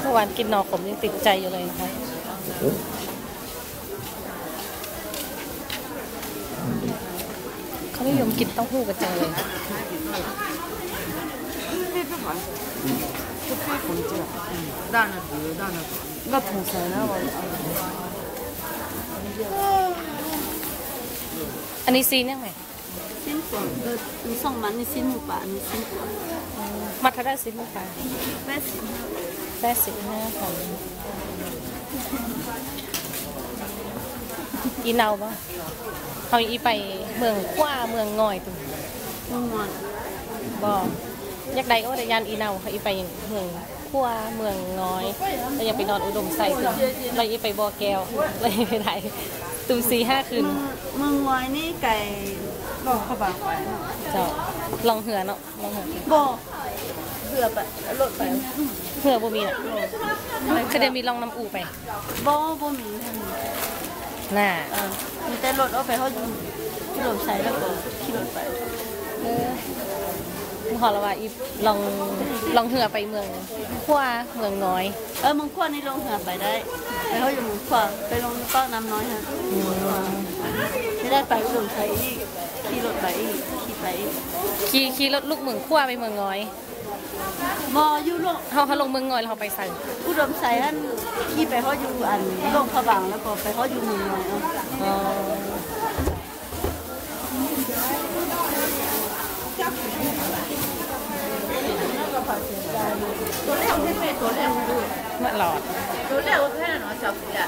เมื่อวานกินหนอขมยังติดใจอยู่เลยนะคะเขานิยมกินเต้าหู้กันจังเลย 大那不大那那统神呢我 อันนี้ซีนยังไง 新果呃，你送嘛？你新木板，你新果， มัทได้ซีนลูกค้า 八 แท้สิ it now ของอีเนาปะเขาอีไปเมืองคว้าเมืองงอยตุเมืองบอกอยากใดก็ได้ยานอีเนาเขาอีไปเมืองคว้าเมืองงอยแล้วยังไปนอนอุดมใส่ตุเลยอีไปบอแก้วเลยไปไหนตุมสี่ห้าคืนเมืองงอยนี่ไก่บอกเขาบอกไว้เจ้ะลองเหือเนาะลองเหือบอก หือไปรถไปเหือบ่มีน่ะคือเดี๋ยวมีลองน้ำอูไปบ่บ่มีน่าเออมีแต่รถเอาไปเขาอยู่ที่รถใช้แล้วก็ขี่รถไปเออขอละว่าอีลองลองเหือไปเมืองขั้วเมืองน้อย เออมึงขวานี่ลงเหือไปได้ไปเขาอยู่มึงขวาไปลงก็น้ำน้อยฮะไม่ได้ไปรถใช้อีกขี่รถไปอีกขี่ไปอีก ขี่ขี่รถลูกเมืองขั้วไปเมืองงอยมออยู่โลกเขาเขาลงเมืองงอยเขาไปใส่อุดมใส่อันขี่ไปเขาอยู่อันลกพะบังแล้วก็ไปเขาอยู่เมืองงอยอ๋อตัวแรกไม่เป็นตัวแรกด้วยมาหลอดตัวแรกแค่หนอจับเย